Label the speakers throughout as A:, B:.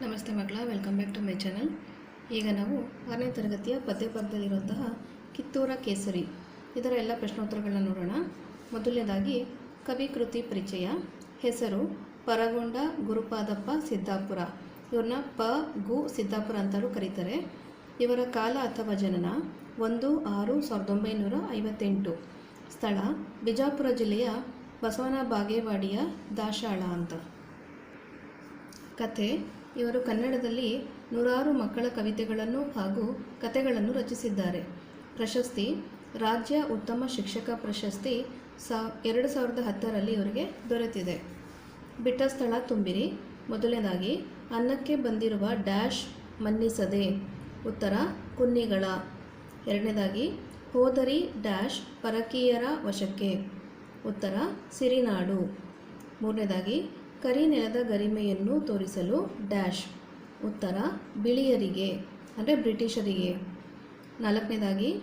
A: ನಮಸ್ತೆ ಮಕ್ಕಳ welcome back to my channel ಈಗ ನಾವು ಆರನೇ ತರಗತಿಯ ಪದ್ಯ ಪದದಲ್ಲಿರುವಂತಹ ಕಿತ್ತೂರ ಕೇಸರಿ. ಇದರ ಎಲ್ಲ ಪ್ರಶ್ನೋತ್ತರಗಳನ್ನ ನೋಡೋಣ. ಮೊದಲನೇದಾಗಿ, ಕವಿ ಕೃತಿ ಪರಿಚಯ. ಹೆಸರು ಪರಗೊಂಡ ಗುರುಪಾದಪ್ಪ ಸಿದ್ದಾಪುರ. ಇವ್ರನ್ನ ಪ, ಗು, ಸಿದ್ದಾಪುರ ಅಂತಲೂ ಕರೀತಾರೆ. ಇವರ ಕಾಲ ಅಥವಾ ಜನನ ಒಂದು ಆರು ಸಾವಿರದ ಒಂಬೈನೂರ ಐವತ್ತೆಂಟು. ಸ್ಥಳ ಬಿಜಾಪುರ ಜಿಲ್ಲೆಯ ಬಸವನ ಬಾಗೇವಾಡಿಯ ದಾಶಾಳ ಅಂತ. ಕಥೆ ಇವರು ಕನ್ನಡದಲ್ಲಿ ನೂರಾರು ಮಕ್ಕಳ ಕವಿತೆಗಳನ್ನು ಹಾಗೂ ಕಥೆಗಳನ್ನು ರಚಿಸಿದ್ದಾರೆ. ಪ್ರಶಸ್ತಿ, ರಾಜ್ಯ ಉತ್ತಮ ಶಿಕ್ಷಕ ಪ್ರಶಸ್ತಿ ಸಾ, ಎರಡು ಸಾವಿರದ ಹತ್ತರಲ್ಲಿ ಇವರಿಗೆ ದೊರೆತಿದೆ. ಬಿಟ್ಟ ಸ್ಥಳ ತುಂಬಿರಿ. ಮೊದಲನೇದಾಗಿ, ಅನ್ನಕ್ಕೆ ಬಂದಿರುವ ಡ್ಯಾಶ್ ಮನ್ನಿಸದೆ. ಉತ್ತರ, ಕುನ್ನಿಗಳ. ಎರಡನೇದಾಗಿ, ಹೋದರಿ ಡ್ಯಾಶ್ ಪರಕೀಯರ ವಶಕ್ಕೆ. ಉತ್ತರ, ಸಿರಿನಾಡು. ಮೂರನೇದಾಗಿ ಕರಿ ನೆಲದ ಗರಿಮೆಯನ್ನು ತೋರಿಸಲು ಡ್ಯಾಶ್. ಉತ್ತರ, ಬಿಳಿಯರಿಗೆ, ಅಂದರೆ ಬ್ರಿಟಿಷರಿಗೆ. ನಾಲ್ಕನೇದಾಗಿ,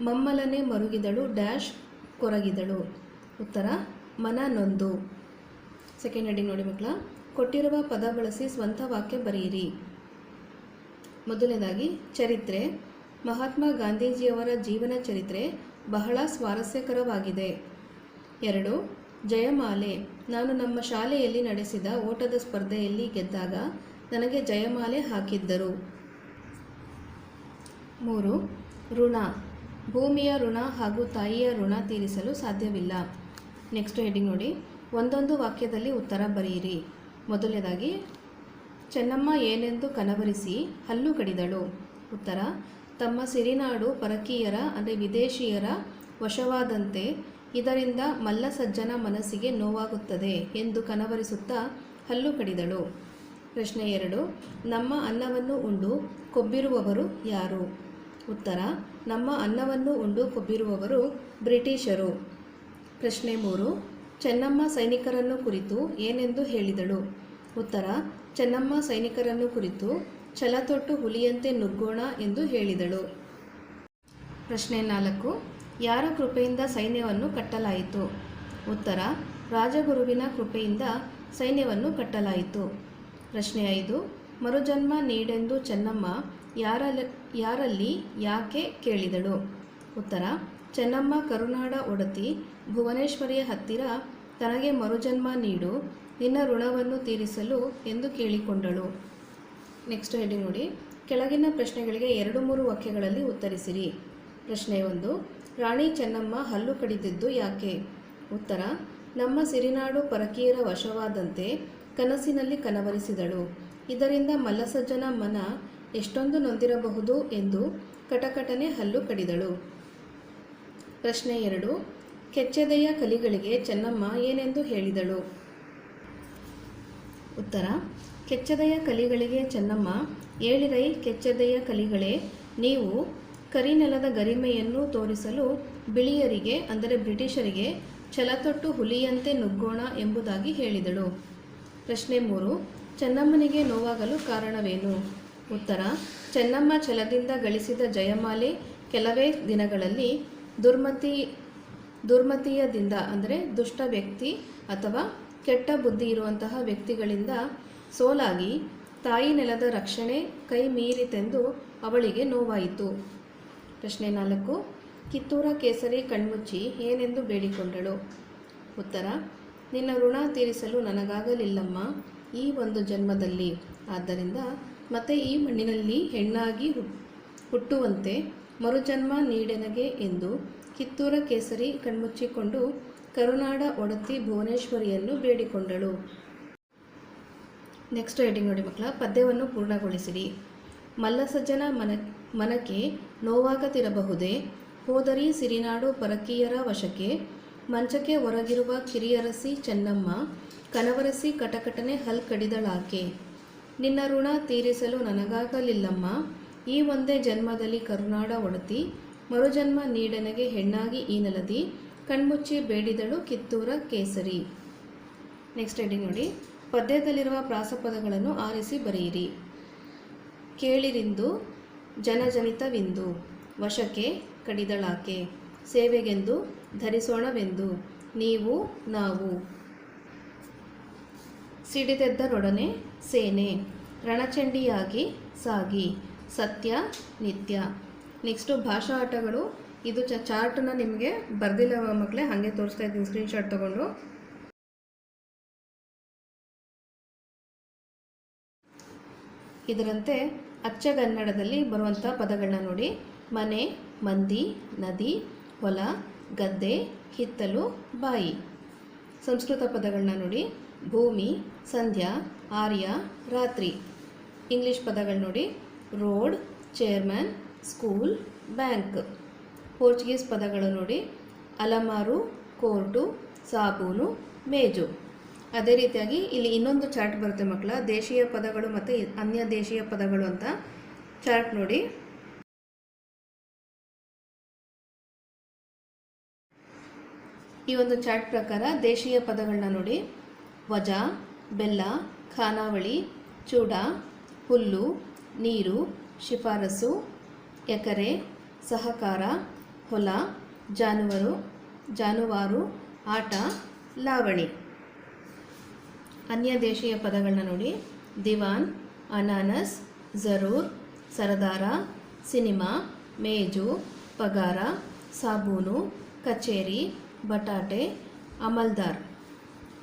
A: ಮಮ್ಮಲನೆ ಮರುಗಿದಳು, ಡ್ಯಾಶ್ ಕೊರಗಿದಳು. ಉತ್ತರ ಮನ ನೊಂದು ಸೆಕೆಂಡ್ ಹೆಡಿಂಗ್ ನೋಡಿ ಮಕ್ಕಳ. ಕೊಟ್ಟಿರುವ ಪದ ಬಳಸಿ ಸ್ವಂತ ವಾಕ್ಯ ಬರೆಯಿರಿ. ಮೊದಲನೇದಾಗಿ, ಚರಿತ್ರೆ. ಮಹಾತ್ಮ ಗಾಂಧೀಜಿಯವರ ಜೀವನ ಚರಿತ್ರೆ ಬಹಳ ಸ್ವಾರಸ್ಯಕರವಾಗಿದೆ. ಎರಡು ಜಯಮಾಲೆ, ನಾನು ನಮ್ಮ ಶಾಲೆಯಲ್ಲಿ ನಡೆಸಿದ ಓಟದ ಸ್ಪರ್ಧೆಯಲ್ಲಿ ಗೆದ್ದಾಗ ನನಗೆ ಜಯಮಾಲೆ ಹಾಕಿದ್ದರು. ಮೂರು, ಋಣ, ಭೂಮಿಯ ಋಣ ಹಾಗೂ ತಾಯಿಯ ಋಣ ತೀರಿಸಲು ಸಾಧ್ಯವಿಲ್ಲ. ನೆಕ್ಸ್ಟ್ ಹೆಡಿಂಗ್ ನೋಡಿ, ಒಂದೊಂದು ವಾಕ್ಯದಲ್ಲಿ ಉತ್ತರ ಬರೆಯಿರಿ. ಮೊದಲನೇದಾಗಿ, ಚೆನ್ನಮ್ಮ ಏನೆಂದು ಕನವರಿಸಿ ಹಲ್ಲು ಕಡಿದಳು. ಉತ್ತರ, ತಮ್ಮ ಸಿರಿನಾಡು ಪರಕೀಯರ, ಅಂದರೆ ವಿದೇಶಿಯರ, ವಶವಾದಂತೆ ಇದರಿಂದ ಮಲ್ಲಸಜ್ಜನ ಮನಸ್ಸಿಗೆ ನೋವಾಗುತ್ತದೆ ಎಂದು ಕನವರಿಸುತ್ತಾ ಹಲ್ಲು ಕಡಿದಳು. ಪ್ರಶ್ನೆ ಎರಡು, ನಮ್ಮ ಅನ್ನವನ್ನು ಉಂಡು ಕೊಬ್ಬಿರುವವರು ಯಾರು? ಉತ್ತರ, ನಮ್ಮ ಅನ್ನವನ್ನು ಉಂಡು ಕೊಬ್ಬಿರುವವರು ಬ್ರಿಟಿಷರು. ಪ್ರಶ್ನೆ ಮೂರು, ಚೆನ್ನಮ್ಮ ಸೈನಿಕರನ್ನು ಕುರಿತು ಏನೆಂದು ಹೇಳಿದಳು? ಉತ್ತರ, ಚೆನ್ನಮ್ಮ ಸೈನಿಕರನ್ನು ಕುರಿತು ಛಲತೊಟ್ಟು ಹುಲಿಯಂತೆ ನುಗ್ಗೋಣ ಎಂದು ಹೇಳಿದಳು. ಪ್ರಶ್ನೆ ನಾಲ್ಕು ಯಾರ ಕೃಪೆಯಿಂದ ಸೈನ್ಯವನ್ನು ಕಟ್ಟಲಾಯಿತು? ಉತ್ತರ, ರಾಜಗುರುವಿನ ಕೃಪೆಯಿಂದ ಸೈನ್ಯವನ್ನು ಕಟ್ಟಲಾಯಿತು. ಪ್ರಶ್ನೆ ಐದು, ಮರುಜನ್ಮ ನೀಡೆಂದು ಚೆನ್ನಮ್ಮ ಯಾರಲ್ಲಿ ಯಾರಲ್ಲಿ ಯಾಕೆ ಕೇಳಿದಳು? ಉತ್ತರ, ಚೆನ್ನಮ್ಮ ಕರುನಾಡ ಒಡತಿ ಭುವನೇಶ್ವರಿಯ ಹತ್ತಿರ ತನಗೆ ಮರುಜನ್ಮ ನೀಡು, ನಿನ್ನ ಋಣವನ್ನು ತೀರಿಸಲು ಎಂದು ಕೇಳಿಕೊಂಡಳು. ನೆಕ್ಸ್ಟ್ ಹೇಳಿ ನೋಡಿ, ಕೆಳಗಿನ ಪ್ರಶ್ನೆಗಳಿಗೆ ಎರಡು ಮೂರು ವಾಕ್ಯಗಳಲ್ಲಿ ಉತ್ತರಿಸಿರಿ. ಪ್ರಶ್ನೆ ಒಂದು ರಾಣಿ ಚೆನ್ನಮ್ಮ ಹಲ್ಲು ಕಡಿದಿದ್ದು ಯಾಕೆ? ಉತ್ತರ, ನಮ್ಮ ಸಿರಿನಾಡು ಪರಕೀಯರ ವಶವಾದಂತೆ ಕನಸಿನಲ್ಲಿ ಕನವರಿಸಿದಳು. ಇದರಿಂದ ಮಲ್ಲಸಜ್ಜನ ಮನ ಎಷ್ಟೊಂದು ನೊಂದಿರಬಹುದು ಎಂದು ಕಟಕಟನೆ ಹಲ್ಲು ಕಡಿದಳು. ಪ್ರಶ್ನೆ ಎರಡು, ಕೆಚ್ಚೆದೆಯ ಕಲಿಗಳಿಗೆ ಚೆನ್ನಮ್ಮ ಏನೆಂದು ಹೇಳಿದಳು? ಉತ್ತರ, ಕೆಚ್ಚೆದೆಯ ಕಲಿಗಳಿಗೆ ಚೆನ್ನಮ್ಮ ಏಳಿರೈ ಕೆಚ್ಚೆದೆಯ ಕಲಿಗಳೇ, ನೀವು ಕರಿನೆಲದ ಗರಿಮೆಯನ್ನು ತೋರಿಸಲು ಬಿಳಿಯರಿಗೆ, ಅಂದರೆ ಬ್ರಿಟಿಷರಿಗೆ, ಛಲತೊಟ್ಟು ಹುಲಿಯಂತೆ ನುಗ್ಗೋಣ ಎಂಬುದಾಗಿ ಹೇಳಿದಳು. ಪ್ರಶ್ನೆ ಮೂರು, ಚೆನ್ನಮ್ಮನಿಗೆ ನೋವಾಗಲು ಕಾರಣವೇನು? ಉತ್ತರ, ಚೆನ್ನಮ್ಮ ಛಲದಿಂದ ಗಳಿಸಿದ ಜಯಮಾಲೆ ಕೆಲವೇ ದಿನಗಳಲ್ಲಿ ದುರ್ಮತಿ, ದುರ್ಮತಿಯದಿಂದ, ಅಂದರೆ ದುಷ್ಟ ವ್ಯಕ್ತಿ ಅಥವಾ ಕೆಟ್ಟ ಬುದ್ಧಿ ಇರುವಂತಹ ವ್ಯಕ್ತಿಗಳಿಂದ ಸೋಲಾಗಿ ತಾಯಿ ನೆಲದ ರಕ್ಷಣೆ ಕೈ ಮೀರಿತೆಂದು ಅವಳಿಗೆ ನೋವಾಯಿತು. ಪ್ರಶ್ನೆ ನಾಲ್ಕು. ಕಿತ್ತೂರ ಕೇಸರಿ ಕಣ್ಮುಚ್ಚಿ ಏನೆಂದು ಬೇಡಿಕೊಂಡಳು? ಉತ್ತರ, ನಿನ್ನ ಋಣ ತೀರಿಸಲು ನನಗಾಗಲಿಲ್ಲಮ್ಮ. ಈ ಒಂದು ಜನ್ಮದಲ್ಲಿ. ಆದ್ದರಿಂದ ಮತ್ತೆ ಈ ಮಣ್ಣಿನಲ್ಲಿ ಹೆಣ್ಣಾಗಿ ಹುಟ್ಟುವಂತೆ ಮರುಜನ್ಮ ನೀಡೆನಗೆ ಎಂದು ಕಿತ್ತೂರ ಕೇಸರಿ ಕಣ್ಮುಚ್ಚಿಕೊಂಡು ಕರುನಾಡ ಒಡತಿ ಭುವನೇಶ್ವರಿಯನ್ನು ಬೇಡಿಕೊಂಡಳು. ನೆಕ್ಸ್ಟ್ ಹೇಳಿ ನೋಡಿ ಮಕ್ಕಳ, ಪದ್ಯವನ್ನು ಪೂರ್ಣಗೊಳಿಸಿರಿ. ಮಲ್ಲಸಜ್ಜನ ಮನ ಮನಕ್ಕೆ ನೋವಾಗದಿರಬಹುದೇ? ಹೋದರಿ ಸಿರಿನಾಡು ಪರಕೀಯರ ವಶಕ್ಕೆ. ಮಂಚಕ್ಕೆ ಹೊರಗಿರುವ ಕಿರಿಯರಸಿ ಚೆನ್ನಮ್ಮ, ಕನವರಸಿ ಕಟಕಟನೆ ಹಲ್ ಕಡಿದಳಾಕೆ. ನಿನ್ನ ಋಣ ತೀರಿಸಲು ನನಗಾಗಲಿಲ್ಲಮ್ಮ. ಈ ಒಂದೇ ಜನ್ಮದಲ್ಲಿ ಕರುನಾಡ ಒಡತಿ, ಮರುಜನ್ಮ ನೀಡನಗೆ ಹೆಣ್ಣಾಗಿ ಈ ನೆಲದಿ, ಕಣ್ಮುಚ್ಚಿ ಬೇಡಿದಳು ಕಿತ್ತೂರ ಕೇಸರಿ. ನೆಕ್ಸ್ಟ್ ಹೆಡಿಂಗ್ ನೋಡಿ. ಪದ್ಯದಲ್ಲಿರುವ ಪ್ರಾಸಪದಗಳನ್ನು ಆರಿಸಿ ಬರೆಯಿರಿ. ಕೇಳಿರಿಂದು ಜನಜನಿತವಿಂದು, ವಶಕ್ಕೆ ಕಡಿದಳಾಕೆ, ಸೇವೆಗೆಂದು ಧರಿಸೋಣವೆಂದು ನೀವು, ನಾವು ಸಿಡಿದೆದ್ದರೊಡನೆ ಸೇನೆ, ರಣಚಂಡಿಯಾಗಿ ಸಾಗಿ, ಸತ್ಯ, ನಿತ್ಯ. ನೆಕ್ಸ್ಟು ಭಾಷಾ ಆಟಗಳು ಇದು ಚ ಚಾರ್ಟನ್ನ ನಿಮಗೆ ಬರ್ದಿಲ್ಲ ಮಕ್ಕಳೇ ಹಾಗೆ ತೋರಿಸ್ತಾ ಇದ್ದೀನಿ, ಸ್ಕ್ರೀನ್ಶಾಟ್ ತೊಗೊಂಡು. ಇದರಂತೆ ಅಚ್ಚಗನ್ನಡದಲ್ಲಿ ಬರುವಂಥ ಪದಗಳನ್ನ ನೋಡಿ. ಮನೆ, ಮಂದಿ, ನದಿ, ಹೊಲ, ಗದ್ದೆ, ಹಿತ್ತಲು, ಬಾಯಿ. ಸಂಸ್ಕೃತ ಪದಗಳನ್ನ ನೋಡಿ. ಭೂಮಿ, ಸಂಧ್ಯಾ, ಆರ್ಯ, ರಾತ್ರಿ. ಇಂಗ್ಲೀಷ್ ಪದಗಳು ನೋಡಿ. Road, chairman, school, bank. Portuguese ಪದಗಳು ನೋಡಿ. ಅಲಮಾರು, ಕೋರ್ಟು, ಸಾಬೂನು, ಮೇಜು. ಅದೇ ರೀತಿಯಾಗಿ ಇಲ್ಲಿ ಇನ್ನೊಂದು ಚಾರ್ಟ್ ಬರುತ್ತೆ ಮಕ್ಕಳ, ದೇಶೀಯ ಪದಗಳು ಮತ್ತು ಅನ್ಯ ದೇಶೀಯ ಪದಗಳು ಅಂತ ಚಾರ್ಟ್ ನೋಡಿ. ಈ ಒಂದು ಚಾರ್ಟ್ ಪ್ರಕಾರ ದೇಶೀಯ ಪದಗಳನ್ನ ನೋಡಿ. ವಜ, ಬೆಲ್ಲ, ಖಾನಾವಳಿ, ಚೂಡ, ಹುಲ್ಲು, ನೀರು, ಶಿಫಾರಸು, ಎಕರೆ, ಸಹಕಾರ, ಹೊಲ, ಜಾನುವಾರು ಜಾನುವಾರು, ಆಟ, ಲಾವಣಿ. ಅನ್ಯ ದೇಶೀಯ ಪದಗಳನ್ನ ನೋಡಿ. ದಿವಾನ್, ಅನಾನಸ್, ಜರೂರ್, ಸರದಾರ, ಸಿನಿಮಾ, ಮೇಜು, ಪಗಾರ, ಸಾಬೂನು, ಕಚೇರಿ, ಬಟಾಟೆ, ಅಮಲ್ದಾರ್.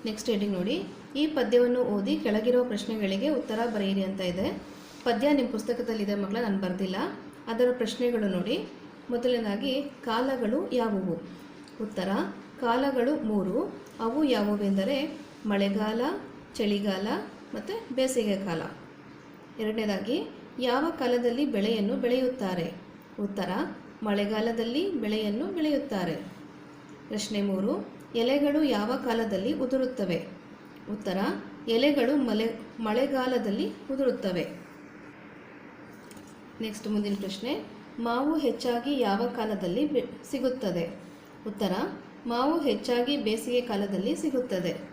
A: ನೆಕ್ಸ್ಟ್ ಹೇಳಿಂಗ್ ನೋಡಿ. ಈ ಪದ್ಯವನ್ನು ಓದಿ ಕೆಳಗಿರುವ ಪ್ರಶ್ನೆಗಳಿಗೆ ಉತ್ತರ ಬರೆಯಿರಿ ಅಂತ ಇದೆ. ಪದ್ಯ ನಿಮ್ಮ ಪುಸ್ತಕದಲ್ಲಿದೆ ಮಗಳ ನಾನು ಬರೆದಿಲ್ಲ. ಅದರ ಪ್ರಶ್ನೆಗಳು ನೋಡಿ. ಮೊದಲನೇದಾಗಿ, ಕಾಲಗಳು ಯಾವುವು? ಉತ್ತರ, ಕಾಲಗಳು ಮೂರು. ಅವು ಯಾವುವೆಂದರೆ, ಮಳೆಗಾಲ ಚಳಿಗಾಲ ಮತ್ತು ಬೇಸಿಗೆ ಕಾಲ ಎರಡನೇದಾಗಿ, ಯಾವ ಕಾಲದಲ್ಲಿ ಬೆಳೆಯನ್ನು ಬೆಳೆಯುತ್ತಾರೆ? ಉತ್ತರ, ಮಳೆಗಾಲದಲ್ಲಿ ಬೆಳೆಯನ್ನು ಬೆಳೆಯುತ್ತಾರೆ. ಪ್ರಶ್ನೆ ಮೂರು, ಎಲೆಗಳು ಯಾವ ಕಾಲದಲ್ಲಿ ಉದುರುತ್ತವೆ? ಉತ್ತರ, ಎಲೆಗಳು ಮಳೆ, ಮಳೆಗಾಲದಲ್ಲಿ ಉದುರುತ್ತವೆ. ನೆಕ್ಸ್ಟ್ ಮುಂದಿನ ಪ್ರಶ್ನೆ, ಮಾವು ಹೆಚ್ಚಾಗಿ ಯಾವ ಕಾಲದಲ್ಲಿ ಸಿಗುತ್ತದೆ? ಉತ್ತರ, ಮಾವು ಹೆಚ್ಚಾಗಿ ಬೇಸಿಗೆ ಕಾಲದಲ್ಲಿ ಸಿಗುತ್ತದೆ.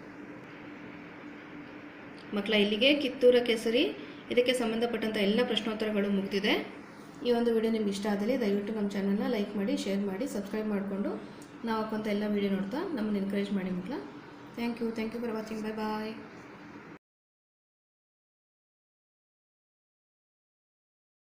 A: ಮಕ್ಕಳ ಇಲ್ಲಿಗೆ ಕಿತ್ತೂರ ಕೇಸರಿ, ಇದಕ್ಕೆ ಸಂಬಂಧಪಟ್ಟಂಥ ಎಲ್ಲ ಪ್ರಶ್ನೋತ್ತರಗಳು ಮುಗಿದಿದೆ. ಈ ಒಂದು ವಿಡಿಯೋ ನಿಮ್ಗೆ ಇಷ್ಟ ಆದಲ್ಲಿ ದಯವಿಟ್ಟು ನಮ್ಮ ಚಾನಲ್ನ ಲೈಕ್ ಮಾಡಿ ಶೇರ್ ಮಾಡಿ ಸಬ್ಸ್ಕ್ರೈಬ್ ಮಾಡಿಕೊಂಡು ನಾವು ಹಾಕೋಂಥ ಎಲ್ಲ ವಿಡಿಯೋ ನೋಡ್ತಾ ನಮ್ಮನ್ನು ಎನ್ಕರೇಜ್ ಮಾಡಿ ಮಕ್ಕಳ. Thank you thank you for watching bye bye